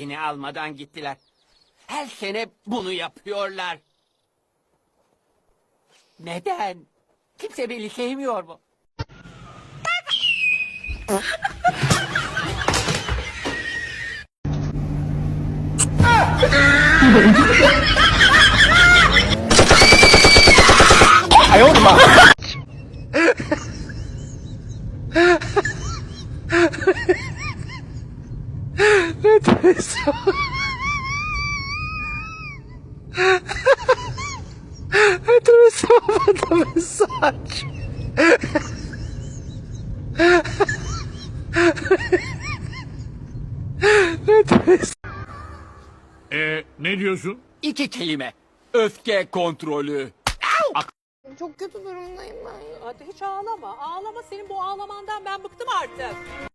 Beni almadan gittiler. Her sene bunu yapıyorlar. Neden? Kimse beni sevmiyor mu? Ee, ne diyorsun? İki kelime. Öfke kontrolü. Çok kötü durumdayım ben. Hadi hiç ağlama. Ağlama senin bu ağlamandan ben bıktım artık.